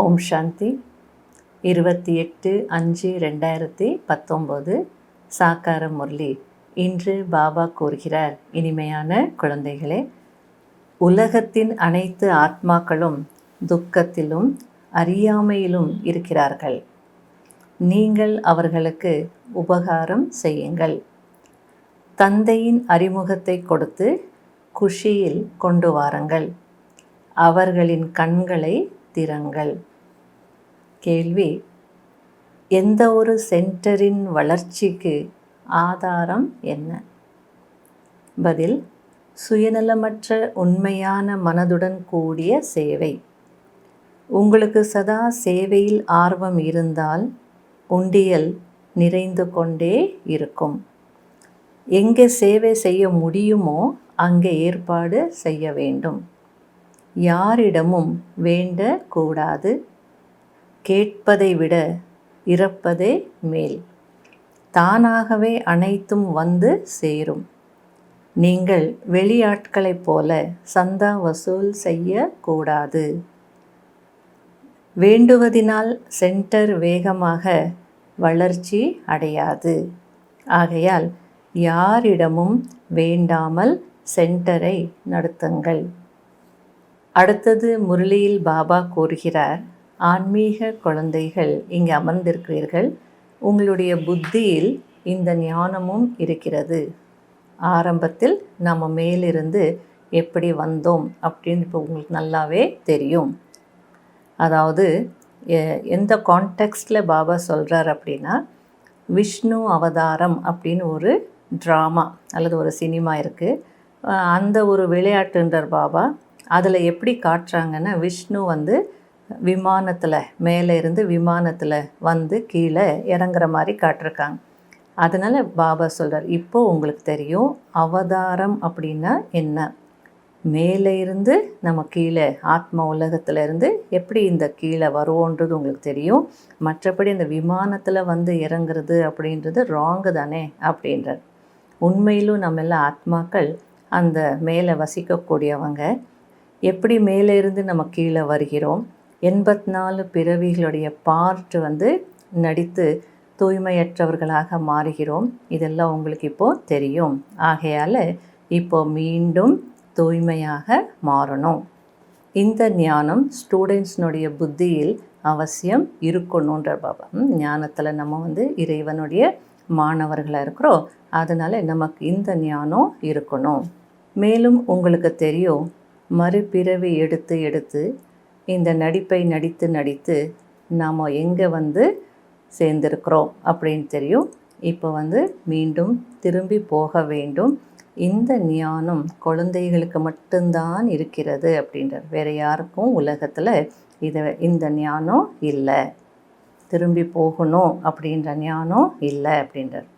ஓம் சாந்தி. இருபத்தி எட்டு அஞ்சு ரெண்டாயிரத்தி பத்தொம்போது. சாக்கார முரளி இன்று பாபா கூறுகிறார் இனிமையான குழந்தைகளே உலகத்தின் அனைத்து ஆத்மாக்களும் துக்கத்திலும் அறியாமையிலும் இருக்கிறார்கள். நீங்கள் அவர்களுக்கு உபகாரம் செய்யுங்கள். தந்தையின் அறிமுகத்தை கொடுத்து குஷியில் கொண்டு வாருங்கள். அவர்களின் கண்களை பாத்திரங்கள் கேள்வி எந்த ஒரு சென்டரின் வளர்ச்சிக்கு ஆதாரம் என்ன? பதில் சுயநலமற்ற உண்மையான மனதுடன் கூடிய சேவை. உங்களுக்கு சதா சேவையில் ஆர்வம் இருந்தால் உண்டியல் நிறைந்து கொண்டே இருக்கும். எங்கே சேவை செய்ய முடியுமோ அங்கே ஏற்பாடு செய்ய வேண்டும். யாரிடமும் வேண்டக்கூடாது. கேட்பதை விட இறப்பதே மேல். தானாகவே அனைத்தும் வந்து சேரும். நீங்கள் வெளியாட்களைப் போல சந்தா வசூல் செய்யக்கூடாது. வேண்டுவதினால் சென்டர் வேகமாக வளர்ச்சி அடையாது. ஆகையால் யாரிடமும் வேண்டாமல் சென்டரை நடத்துங்கள். அடுத்தது முரளியில் பாபா கூறுகிறார் ஆன்மீக குழந்தைகள் இங்கே அமர்ந்திருக்கிறீர்கள். உங்களுடைய புத்தியில் இந்த ஞானமும் இருக்கிறது. ஆரம்பத்தில் நம்ம மேலிருந்து எப்படி வந்தோம்? அப்படின்னு இப்போ உங்களுக்கு நல்லாவே தெரியும். அதாவது எந்த கான்டெக்ஸ்டில் பாபா சொல்கிறார் அப்படின்னா விஷ்ணு அவதாரம் அப்படின்னு ஒரு ட்ராமா அல்லது ஒரு சினிமா இருக்குது அந்த ஒரு விளையாட்டுன்றார் பாபா. அதில் எப்படி காட்டுறாங்கன்னா விஷ்ணு வந்து விமானத்தில் மேலே இருந்து விமானத்தில் வந்து கீழே இறங்குற மாதிரி காட்டிருக்காங்க. அதனால் பாபா சொல்கிறார் இப்போது உங்களுக்கு தெரியும் அவதாரம் அப்படின்னா என்ன? மேலே இருந்து நம்ம கீழே ஆத்ம உலகத்தில் இருந்து எப்படி இந்த கீழே வருவோன்றது உங்களுக்கு தெரியும். மற்றபடி இந்த விமானத்தில் வந்து இறங்குறது அப்படின்றது ராங்கு தானே? அப்படின்றார். உண்மையிலும் நம்ம எல்லாம் ஆத்மாக்கள் அந்த மேலே வசிக்கக்கூடியவங்க. எப்படி மேலே இருந்து நம்ம கீழே வருகிறோம்? எண்பத்தி நாலு பிறவிகளுடைய பார்ட் வந்து நடித்து தூய்மையற்றவர்களாக மாறுகிறோம். இதெல்லாம் உங்களுக்கு இப்போது தெரியும். ஆகையால் இப்போ மீண்டும் தூய்மையாக மாறணும். இந்த ஞானம் ஸ்டூடெண்ட்ஸ்னுடைய புத்தியில் அவசியம் இருக்கணுன்ற பாபா ஞானத்தில் நம்ம வந்து இறைவனுடைய மாணவர்களாக இருக்கிறோம். அதனால் நமக்கு இந்த ஞானம் இருக்கணும். மேலும் உங்களுக்கு தெரியும் மறுபிறவி எடுத்து எடுத்து இந்த நடிப்பை நடித்து நடித்து நாம் எங்கே வந்து சேர்ந்திருக்கிறோம் அப்படின்னு தெரியும். இப்போ வந்து மீண்டும் திரும்பி போக வேண்டும். இந்த ஞானம் குழந்தைகளுக்கு மட்டும்தான் இருக்கிறது அப்படின்றார் வேறு யாருக்கும் உலகத்தில் இதை இந்த ஞானம் இல்லை. திரும்பி போகணும் அப்படின்ற ஞானம் இல்லை அப்படின்றார்.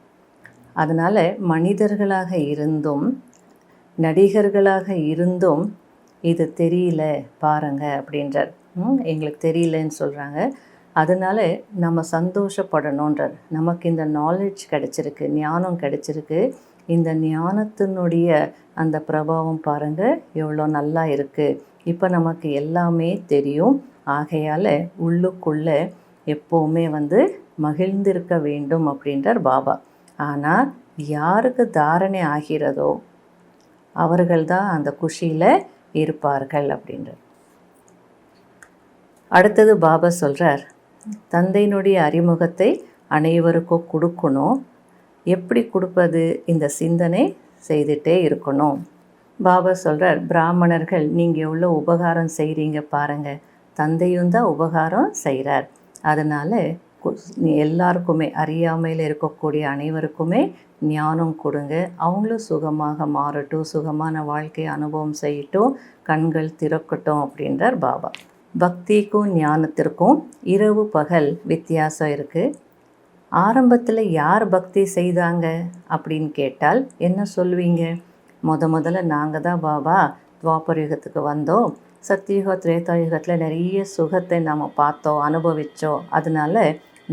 அதனால் மனிதர்களாக இருந்தும் நடிகர்களாக இருந்தும் இது தெரியல பாருங்க அப்படின்றார். எங்களுக்கு தெரியலன்னு சொல்கிறாங்க அதனால் நம்ம சந்தோஷப்படணுன்றார் நமக்கு இந்த நாலேஜ் கிடச்சிருக்கு ஞானம் கிடச்சிருக்கு. இந்த ஞானத்தினுடைய அந்த பிரபாவம் பாருங்கள் எவ்வளோ நல்லா இருக்குது இப்போ நமக்கு எல்லாமே தெரியும். ஆகையால் உள்ளுக்குள்ளே எப்போவுமே வந்து மகிழ்ந்திருக்க வேண்டும் அப்படின்றார் பாபா. ஆனால் யாருக்கு தாரணை ஆகிறதோ அவர்கள்தான் அந்த குஷியில் இருப்பார்கள் அப்படின்றார் அடுத்தது பாபா சொல்கிறார் தந்தையினுடைய அறிமுகத்தை அனைவருக்கும் கொடுக்கணும். எப்படி கொடுப்பது? இந்த சிந்தனை செய்துட்டே இருக்கணும். பாபா சொல்கிறார் பிராமணர்கள் நீங்கள் எவ்வளோ உபகாரம் செய்கிறீங்க பாருங்கள் தந்தையும் தான் உபகாரம் செய்கிறார் அதனால் எல்லாருக்குமே அறியாமையில் இருக்கக்கூடிய அனைவருக்குமே ஞானம் கொடுங்க. அவங்களும் சுகமாக மாறட்டும் சுகமான வாழ்க்கையை அனுபவம் செய்யட்டும் கண்கள் திறக்கட்டும் அப்படின்றார் பாபா. பக்திக்கும் ஞானத்திற்கும் இரவு பகல் வித்தியாசம் இருக்குது ஆரம்பத்தில் யார் பக்தி செய்தாங்க அப்படின்னு கேட்டால் என்ன சொல்லுவீங்க முத முதல்ல நாங்கள் தான் பாபா துவாபரயுகத்துக்கு வந்தோம். சத்தியுக திரேதாயுகத்தில் நிறைய சுகத்தை நாம் பார்த்தோம் அனுபவித்தோம் அதனால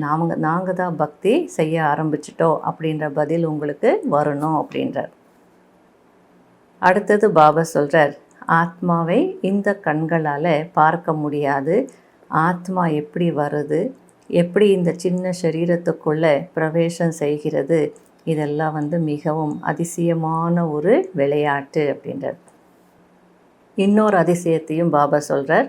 நாங்கள் நாங்கள் தான் பக்தி செய்ய ஆரம்பிச்சிட்டோம் அப்படின்ற பதில் உங்களுக்கு வரணும் அப்படின்றார். அடுத்தது பாபா சொல்கிறார் ஆத்மாவை இந்த கண்களால் பார்க்க முடியாது. ஆத்மா எப்படி வருது? எப்படி இந்த சின்ன சரீரத்துக்குள்ளே பிரவேசம் செய்கிறது? இதெல்லாம் வந்து மிகவும் அதிசயமான ஒரு விளையாட்டு அப்படின்றது இன்னொரு அதிசயத்தையும் பாபா சொல்கிறார்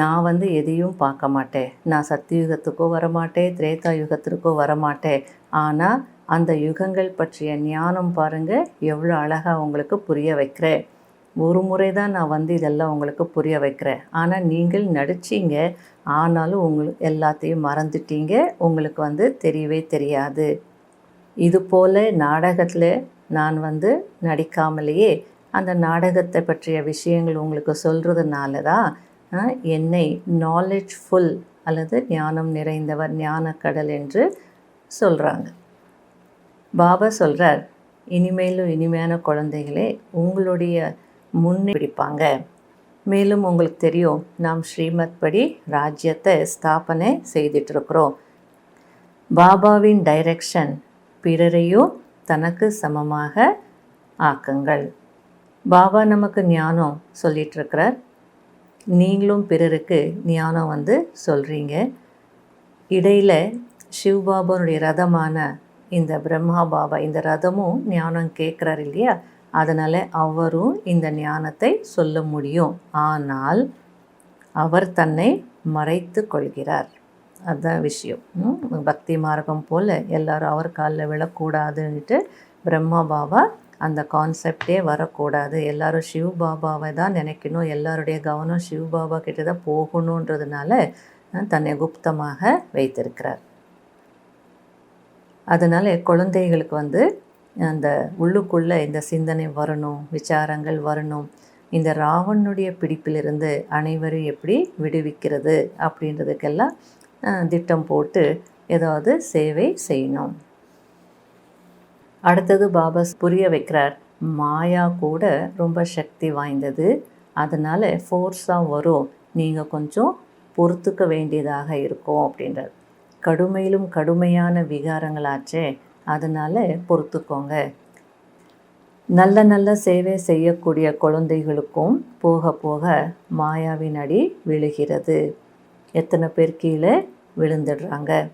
நான் வந்து எதையும் பார்க்க மாட்டேன். நான் சத்தியுகத்துக்கோ வரமாட்டேன் திரேதா யுகத்திற்கோ வரமாட்டேன். ஆனால் அந்த யுகங்கள் பற்றிய ஞானம் பாருங்கள் எவ்வளோ அழகாக உங்களுக்கு புரிய வைக்கிறேன். ஒரு முறை தான் நான் வந்து இதெல்லாம் உங்களுக்கு புரிய வைக்கிறேன். ஆனால் நீங்கள் நடிச்சிங்க ஆனாலும் உங்களுக்கு எல்லாத்தையும் மறந்துட்டீங்க உங்களுக்கு வந்து தெரியவே தெரியாது. இது போல் நாடகத்தில் நான் வந்து நடிக்காமலேயே அந்த நாடகத்தை பற்றிய விஷயங்கள் உங்களுக்கு சொல்கிறதுனால தான் என்னை நாலேஜ்ஃபுல் அல்லது ஞானம் நிறைந்தவர் ஞானக்கடல் என்று சொல்கிறாங்க பாபா சொல்கிறார் இனிமேலும் இனிமையான குழந்தைகளே உங்களுடைய முன்னே பிடிப்பாங்க. மேலும் உங்களுக்கு தெரியும் நாம் ஸ்ரீமத் படி ராஜ்யத்தை ஸ்தாபனை செய்துட்ருக்குறோம் பாபாவின் டைரக்ஷன் பிறரையும் தனக்கு சமமாக ஆக்குங்கள். பாபா நமக்கு ஞானம் சொல்லிகிட்ருக்கிறார் நீங்களும் பிறருக்கு ஞானம் வந்து சொல்கிறீங்க இடையில் சிவபாபாவுடைய ரதமான இந்த பிரம்மா பாபா இந்த ரதமும் ஞானம் கேட்குறாரு இல்லையா? அதனால் அவரும் இந்த ஞானத்தை சொல்ல முடியும். ஆனால் அவர் தன்னை மறைத்து கொள்கிறார். அதுதான் விஷயம். பக்தி மார்க்கம் போல் எல்லோரும் அவர் காலில் விழக்கூடாதுன்ட்டு பிரம்மா பாபா அந்த கான்செப்டே வரக்கூடாது. எல்லோரும் சிவ் பாபாவை தான் நினைக்கணும். எல்லாருடைய கவனம் சிவ் பாபா கிட்ட தான் போகணுன்றதுனால தன்னை குப்தமாக வைத்திருக்கிறார். அதனால் குழந்தைகளுக்கு வந்து அந்த உள்ளுக்குள்ளே இந்த சிந்தனை வரணும் விசாரங்கள் வரணும். இந்த ராவனுடைய பிடிப்பிலிருந்து அனைவரும் எப்படி விடுவிக்கிறது அப்படின்றதுக்கெல்லாம் திட்டம் போட்டு ஏதாவது சேவை செய்யணும். அடுத்தது பாபா புரிய வைக்கிறார். மாயா கூட ரொம்ப சக்தி வாய்ந்தது. அதனால் ஃபோர்ஸாக வரும். நீங்கள் கொஞ்சம் பொறுத்துக்க வேண்டியதாக இருக்கும் அப்படின்றார். கடுமையிலும் கடுமையான விகாரங்களாச்சே. அதனால் பொறுத்துக்கோங்க. நல்ல நல்ல சேவை செய்யக்கூடிய குழந்தைகளுக்கும் போக போக மாயாவின் அடி விழுகிறது. எத்தனை பேர் கீழே விழுந்துடுறாங்க.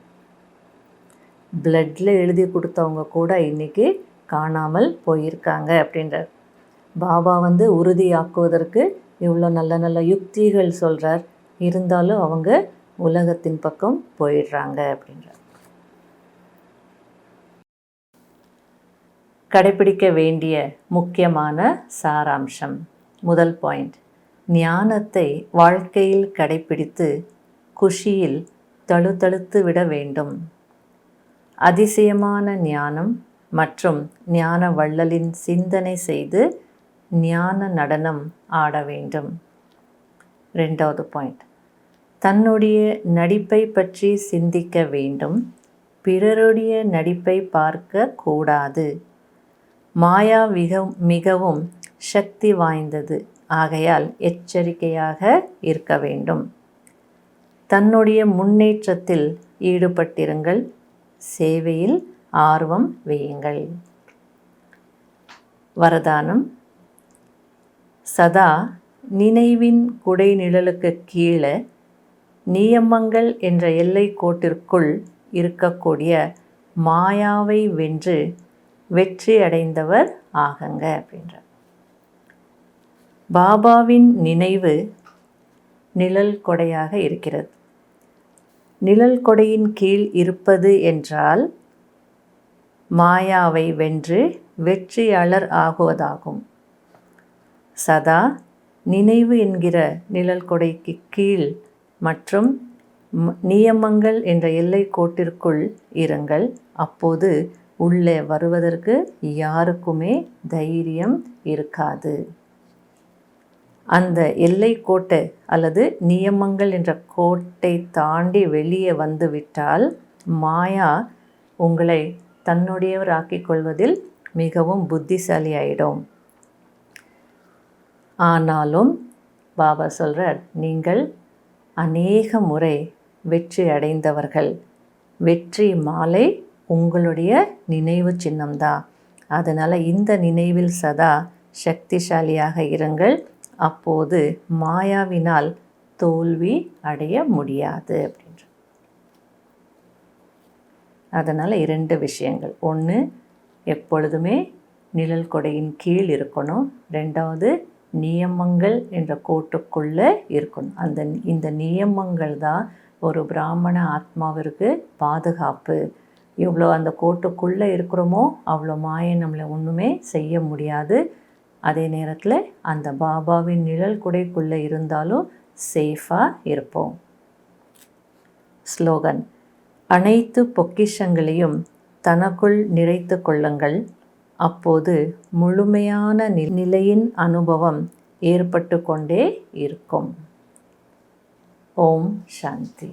பிளட்டில் எழுதி கொடுத்தவங்க கூட இன்றைக்கி காணாமல் போயிருக்காங்க அப்படின்றார். பாபா வந்து உறுதியாக்குவதற்கு இவ்வளோ நல்ல நல்ல யுக்திகள் சொல்கிறார் இருந்தாலும் அவங்க உலகத்தின் பக்கம் போயிடுறாங்க அப்படின்றார். கடைபிடிக்க வேண்டிய முக்கியமான சாராம்சம் முதல் பாயிண்ட் ஞானத்தை வாழ்க்கையில் கடைபிடித்து குஷியில் தழுத்தழுத்து விட வேண்டும். அதிசயமான ஞானம் மற்றும் ஞான வள்ளலின் சிந்தனை செய்து ஞான நடனம் ஆட வேண்டும். ரெண்டாவது பாயிண்ட் தன்னுடைய நடிப்பை பற்றி சிந்திக்க வேண்டும். பிறருடைய நடிப்பை பார்க்க கூடாது. மாயா மிக மிகவும் சக்தி வாய்ந்தது. ஆகையால் எச்சரிக்கையாக இருக்க வேண்டும். தன்னுடைய முன்னேற்றத்தில் ஈடுபட்டிருங்கள். சேவையில் ஆர்வம் வையுங்கள். வரதானம். சதா நினைவின் குடை நிழலுக்கு கீழே நியமங்கள் என்ற எல்லை கோட்டிற்குள் இருக்கக்கூடிய மாயாவை வென்று வெற்றி அடைந்தவர் ஆகங்க அப்படின்ற. பாபாவின் நினைவு நிழல் கொடையாக இருக்கிறது. நிழல் கொடையின் கீழ் இருப்பது என்றால் மாயாவை வென்று வெற்றியாளர் ஆகுவதாகும். சதா நினைவு என்கிற நிழல் கொடைக்கு கீழ் மற்றும் நியமங்கள் என்ற எல்லை கோட்டிற்குள் இருங்கள். அப்போது உள்ளே வருவதற்கு யாருக்குமே தைரியம் இருக்காது. அந்த எல்லை கோட்டை அல்லது நியமங்கள் என்ற கோட்டை தாண்டி வெளியே வந்துவிட்டால் மாயா உங்களை தன்னுடையவராக்கிக் கொள்வதில் மிகவும் புத்திசாலியாயிடும். ஆனாலும் பாபா சொல்கிறார் நீங்கள் அநேக முறை வெற்றி அடைந்தவர்கள். வெற்றி மாலை உங்களுடைய நினைவு சின்னம்தான். அதனால் இந்த நினைவில் சதா சக்திசாலியாக இருங்கள். அப்போது மாயாவினால் தோல்வி அடைய முடியாது அப்படின்ற அதனால் இரண்டு விஷயங்கள். ஒன்று எப்பொழுதுமே நிழல் கொடையின் கீழ் இருக்கணும். ரெண்டாவது நியமங்கள் என்ற கோட்டுக்குள்ளே இருக்கணும். அந்த இந்த நியமங்கள் தான் ஒரு பிராமண ஆத்மாவிற்கு பாதுகாப்பு. இவ்வளோ அந்த கோட்டுக்குள்ளே இருக்கிறோமோ அவ்வளோ மாயை நம்மளை ஒன்றுமே செய்ய முடியாது. அதே நேரத்தில் அந்த பாபாவின் நிழல் குடைக்குள்ளே இருந்தாலும் சேஃபாக இருப்போம். ஸ்லோகன் அனைத்து பொக்கிஷங்களையும் தனக்குள் நிறைத்து கொள்ளுங்கள். அப்போது முழுமையான நிலையின் அனுபவம் ஏற்பட்டு கொண்டே இருக்கும். ஓம் சாந்தி.